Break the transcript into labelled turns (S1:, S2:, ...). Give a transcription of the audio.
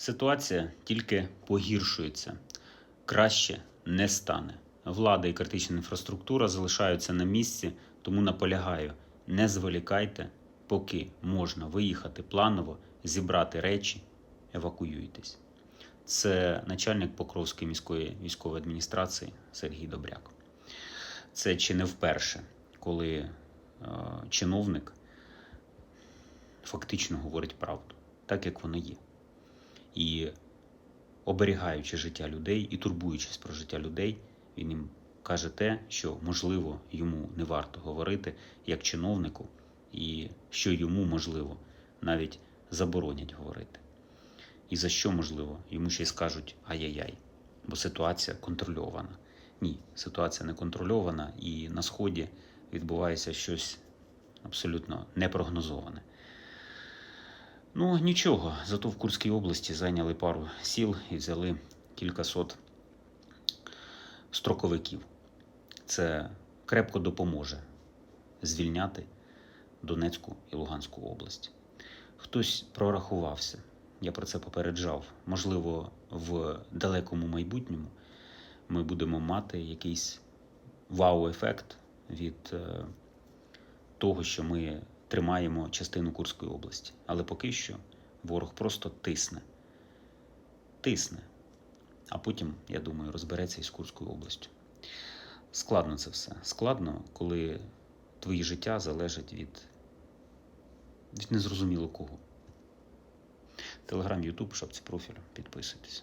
S1: Ситуація тільки погіршується, краще не стане. Влада і критична інфраструктура залишаються на місці, тому наполягаю, не зволікайте, поки можна виїхати планово, зібрати речі, евакуюйтесь. Це начальник Покровської міської військової адміністрації Сергій Добряк. Це чи не вперше, коли е, чиновник фактично говорить правду, так як воно є. І оберігаючи життя людей і турбуючись про життя людей, він їм каже те, що можливо йому не варто говорити як чиновнику, і що йому можливо навіть заборонять говорити. І за що можливо, йому ще й скажуть ай-яй-яй, бо ситуація контрольована. Ні, ситуація не контрольована, і на сході відбувається щось абсолютно непрогнозоване. Ну, нічого, зато в Курській області зайняли пару сіл і взяли кількасот строковиків. Це крепко допоможе звільняти Донецьку і Луганську область. Хтось прорахувався, я про це попереджав. Можливо, в далекому майбутньому ми будемо мати якийсь вау-ефект від е, того, що ми тримаємо частину Курської області. Але поки що ворог просто тисне. Тисне. А потім, я думаю, розбереться із Курською областю. Складно це все. Складно, коли твої життя залежать від, від незрозуміло кого. Телеграм, Ютуб, шапці профілю. Підписуйтесь.